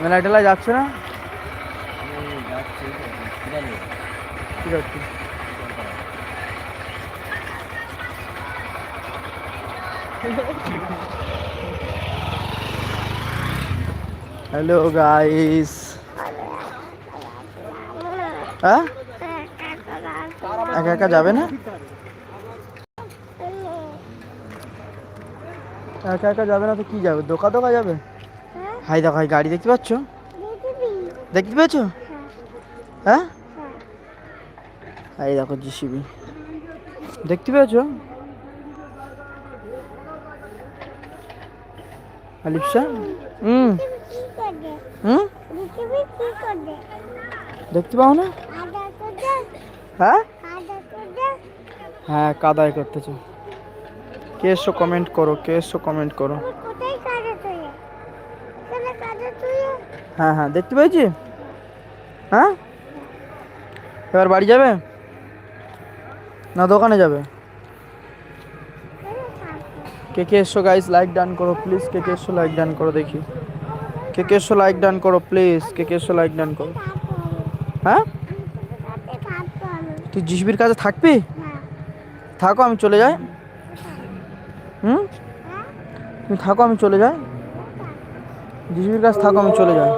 মেলা টেলা যাচ্ছে না? এই যাচ্ছে তো, জানি। কি যাচ্ছে হ্যালো গাইস হ্যাঁ? একা একা যাবে না? একা একা যাবে না তো কি যাবে? দোকা দোকা যাবে? হাই দেখো, হাই, গাড়ি দেখতে পাচ্ছ? দেখতে পেয়েছ? হ্যাঁ? এই দেখো, জিসিবি। দেখতে পেয়েছ? আলিপসা? হুম। হুম? দেখতে পাও না? হ্যাঁ? হ্যাঁ কাদাই করতেছো কে এসো কমেন্ট করো, কে এসো কমেন্ট করো কোথায় কাজে তুই এখানে কাজে তুই হ্যাঁ হ্যাঁ দেখতে পেয়েছি। হ্যাঁ? এবার বাড়ি যাবে? না, দোকানে যাবে? কে কে এসো গাইস লাইক ডান করো প্লিজ কে কে এসো লাইক ডান করো দেখি। কে কে এসো লাইক ডান করো প্লিজ কে কে এসো লাইক ডান করো। হ্যাঁ? তুই জিসবির কাছে থাকবি? থাকো, আমি চলে যাই। হুম? তুমি থাকো, আমি চলে যাই। জিসবির কাছে থাকো আমি চলে যাই।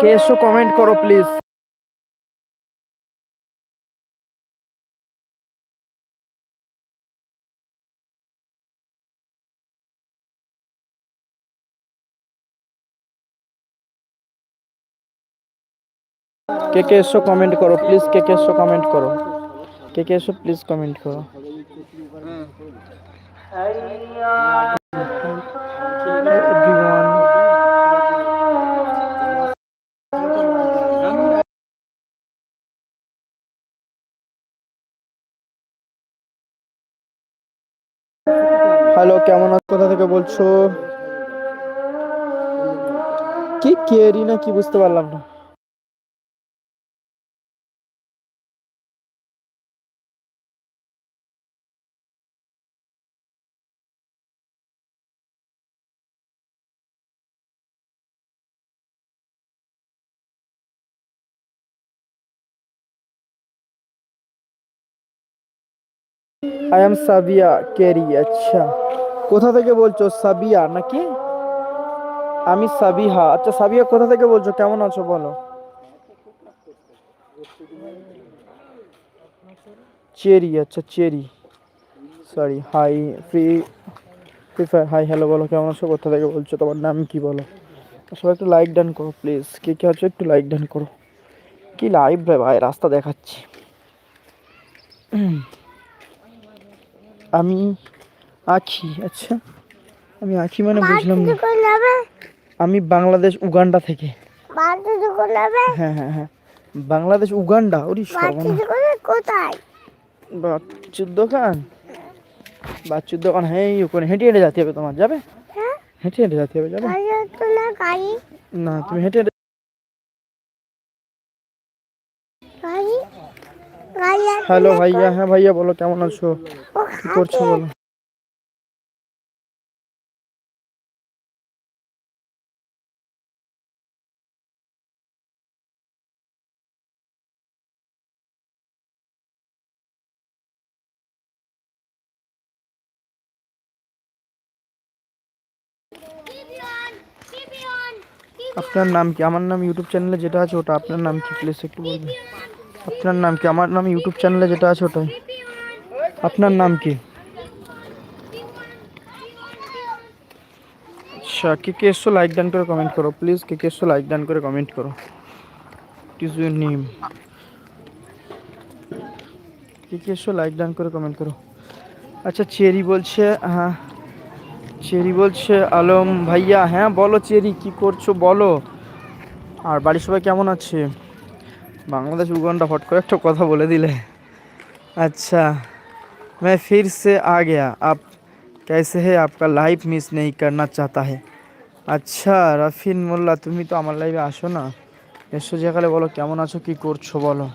কে এসো কমেন্ট করো প্লিজ কে কে এসো কমেন্ট করো প্লিজ কে কে এসো কমেন্ট করো। কে কে এসো প্লিজ কমেন্ট করো। everyone হ্যালো কেমন আছো? কোথা থেকে বলছো? কি কেরি না কি বুঝতে পারলাম না। আই এম সাবিয়া কেরি আচ্ছা কোথা থেকে বলছো সাবিয়া নাকি আমি সাবিহা আচ্ছা সাবিয়া কোথা থেকে বলছো কেমন আছো বলো চেরি আচ্ছা Cherry sorry hi free Free Fire hi hello বলো কেমন আছো কোথা থেকে বলছো তোমার নাম কি বলো সবাই একটু লাইক ডান করো প্লিজ কে কে আছো একটু লাইক ডান করো কি লাইভ রে ভাই রাস্তা দেখাচ্ছি আমি আখি আচ্ছা। আমি আখি মানে বুঝলাম না। আমি বাংলাদেশ উগান্ডা থেকে। হ্যাঁ হ্যাঁ হ্যাঁ। বাংলাদেশ উগান্ডা ওরি বাড়িতে কোথায়? বাচ্চুর দোকান? বাচ্চুর দোকান হ্যাঁ ওখানে হেঁটে হেঁটে যেতে হবে তোমার যাবে? হ্যাঁ? হেঁটে হেঁটে যেতে হবে যাবে? না তুমি হেঁটে হ্যালো না? ভাইয়া হ্যাঁ ভাইয়া বলো কেমন আছো? ও কি করছ খাবে। বলো আপনার নাম কি? আমার নাম ইউটিউব চ্যানেলে যেটা আছে ওটা আপনার নাম কি? প্লিজ একটু বলবেন। আপনার নাম কি? আমার নাম ইউটিউব চ্যানেলে যেটা আছে ওটাই। আপনার নাম কি? আচ্ছা কে কে এসছো লাইক ডান করে কমেন্ট করো প্লিজ কে কে এসছো লাইক ডান করে কমেন্ট করো। ইজ ইউর নেম কে কে এসছো লাইক ডান করে কমেন্ট করো। আচ্ছা চেরি বলছে হ্যাঁ। চেরি বলছে, আলম ভাইয়া হ্যাঁ বলো চেরি, কি করছ বলো? আর বাড়ির সবাই কেমন আছে? বাংলাদেশ উগান্ডা ফট করে একটা কথা বলে দিলে अच्छा मैं फिर से आ गया आप कैसे है आपका लाइफ मिस नहीं करना चाहता है আচ্ছা রাফিন মোল্লা তুমি তো আমার লাইভে আসো না এসো যেখানে বলো কেমন আছো কি করছো বলো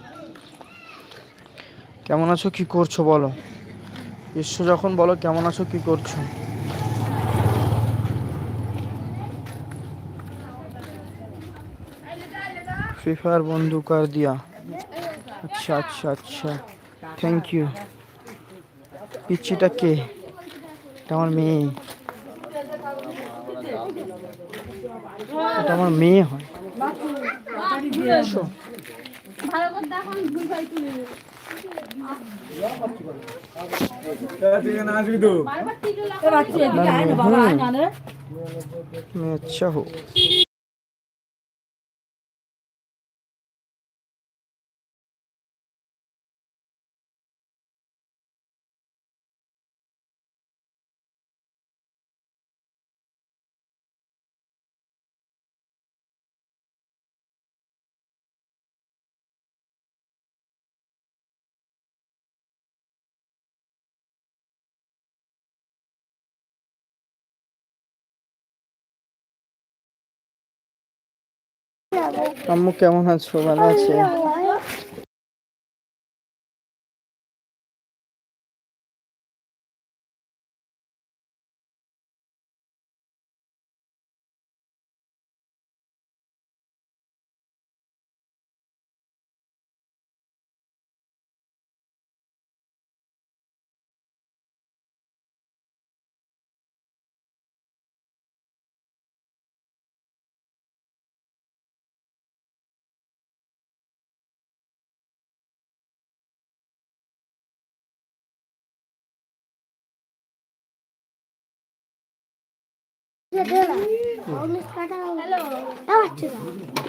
কেমন আছো কি করছো বলো এসো যখন বলো কেমন আছো কি করছো फ्री फायर बंदू कर दिया अच्छा अच्छा अच्छा থ্যাংক ইউ পিচ্ছিটা কে এটা আমার মেয়ে এটা আমার মেয়ে হয় আসো। मैं अच्छा हूँ আম্মু কেমন আছো? ভালো আছে।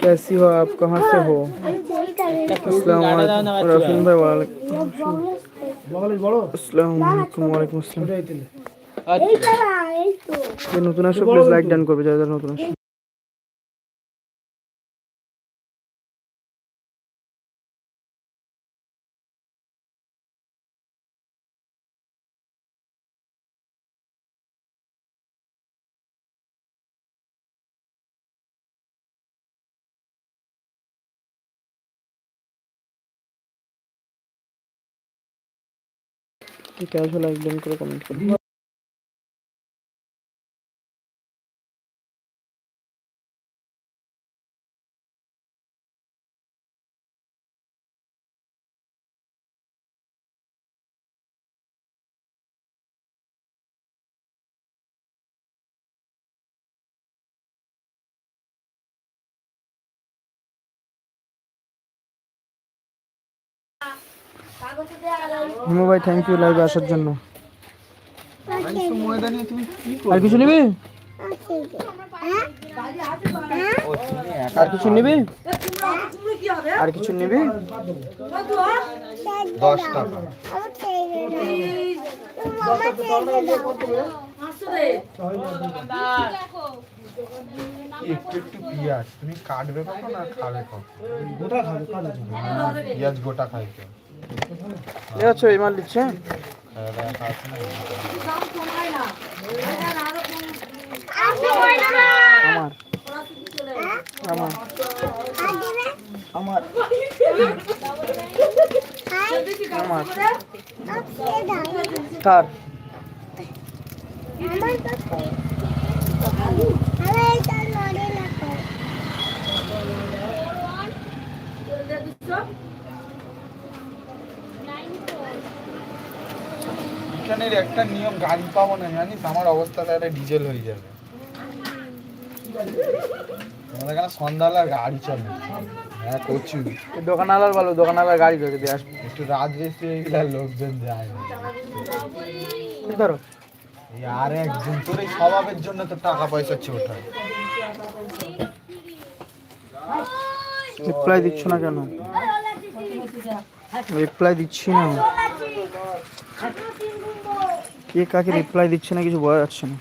कैसी हो आप कहाँ से हो अस्सलाम वालेकुम रफीन भाई वालेकुम अस्सलाम वालेकुम वालेकुम अस्सलाम নতুন ঠিক আছে লাইক ডান করে কমেন্ট করো হিমু ভাই থ্যাংক ইউ লাইভে আসার জন্য। আর কিছু নিবি? আর কিছু নিবি? আর কিছু নিবি? দশ টাকা। একটু একটু পিঁয়াজ। তুমি কাটবে কখন আর খাবে কখন? গোটা খাবে পিঁয়াজ গোটা খাইতে ఇవ్వచ్చు మళ్ళీ ఇచ్చా আমার আমার আমার আমার তার আমার এখানের একটা নিয়ম গাড়ি পাবো না জানিস? আমার অবস্থাটা একটা ডিজেল হয়ে যাবে। আমাদের এখানে সন্ধ্যাবেলা গাড়ি চলে। হ্যাঁ এই দোকানওয়ালার বলো দোকানওয়ালার গাড়ি ধরে দিয়ে আসবে। একটু রাত বেশি হয়ে গেলে লোকজন যায় ধরো। এই আর একজন তোর এই স্বভাবের জন্য তো টাকা পয়সা ছোট রিপ্লাই দিচ্ছ না কেন? রিপ্লাই দিচ্ছি না। কে কাকে রিপ্লাই দিচ্ছে না কিছু বোঝা যাচ্ছে না।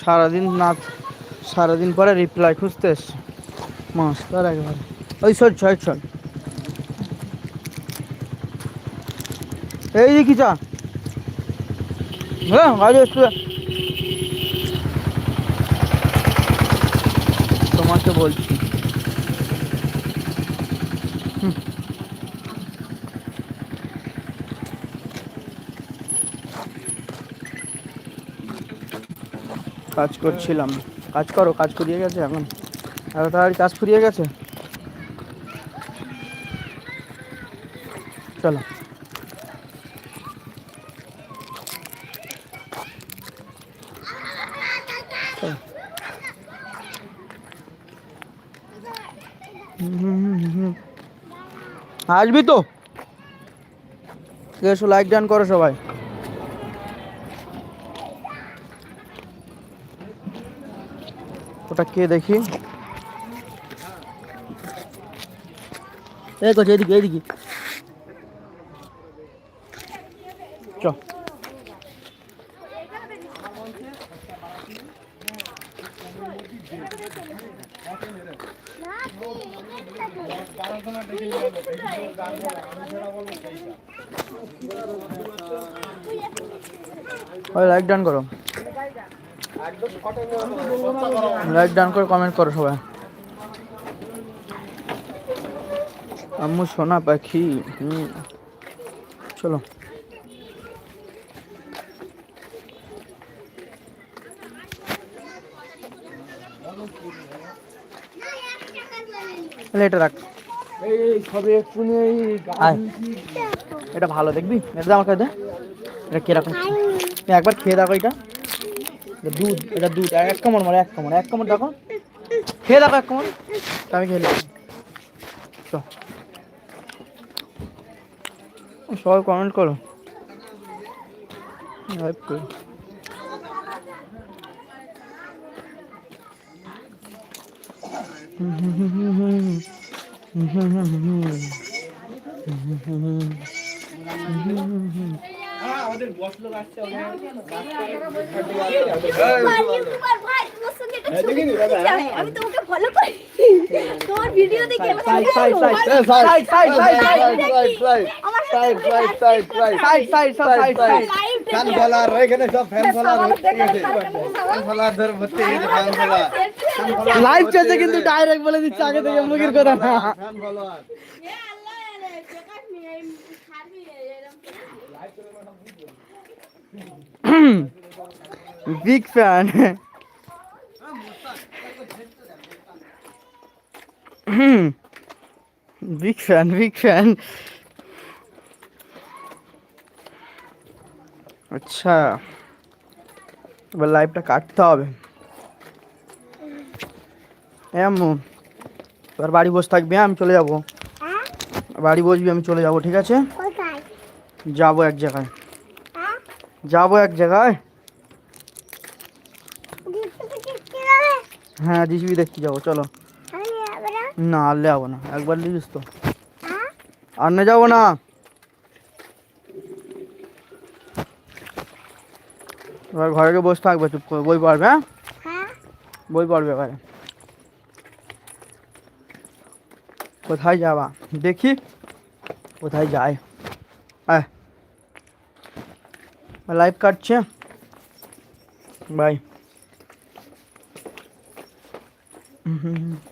সারাদিন না সারাদিন পরে রিপ্লাই খুঁজতে এসছে। মাস তার একবারে। ওই সর ছয় ছয় এই যে কি চা? হ্যাঁ গাড়ি তোমাকে বলছি কাজ করছিলাম। কাজ করো, কাজ ফুরিয়ে গেছে এখন। এত তাড়াতাড়ি কাজ ফুরিয়ে গেছে? চলো। চলো। হুম, হুম, হুম, হুম। আসবি তো? এসো লাইক ডান করো সবাই। ওটা কে দেখি? এই করছে এদিকে এদিকে। চ। ওই লাইক ডান করো। লাইক ডান করে কমেন্ট করো সবাই। আম্মু সোনা পাখি হুম। চলো। তাহলে এটা রাখ। এটা ভালো দেখবি? এটা আমাকে দে। এটা কীরকম? একবার খেয়ে দেখো এটা। দুধ এটা দুধ। এক কামড় মারে এক কামড় এক কামড় দেখো। খেয়ে দেখো এক কামড়। আমি খেয়ে। চ। সবাই কমেন্ট করো। লাইক করো। হ্যাঁ, আমাদের বস লোক আসছে আমি তোমাকে ফলো করি তোমার ভিডিও দেখি আমার side side side side side আমার side side side side side side side fan follower এখানে সব ফ্যান ফলার ফ্যান ফলার ধর ভর্তি হয়ে গেছে ফ্যান ফলার লাইভ চলছে কিন্তু ডাইরেক্ট বলে দিচ্ছে আগে থেকে মুখের কথা না fan follower big fan big fan big fan আচ্ছা এবার লাইভটা কাটতে হবে হ্যাঁ আম্মু এবার বাড়ি বসে থাকবি হ্যাঁ? আমি চলে যাব হ্যাঁ বাড়ি বসবি আমি চলে যাব ঠিক আছে কোথায় যাব এক জায়গায় হ্যাঁ যাব এক জায়গায় দিতে কি হবে হ্যাঁ জিসিবি দেখতে যাব চলো আমি যাব না না আর যাব না একবার লিখিস তো হ্যাঁ আর না যাব না এবার ঘরে গিয়ে বসে থাকবে চুপ করে বই পড়বে হ্যাঁ হ্যাঁ বই পড়বে এবারে কোথায় যাবা দেখি কোথায় যায় হ্যাঁ লাইভ কাটছে বাই হুম হুম হুম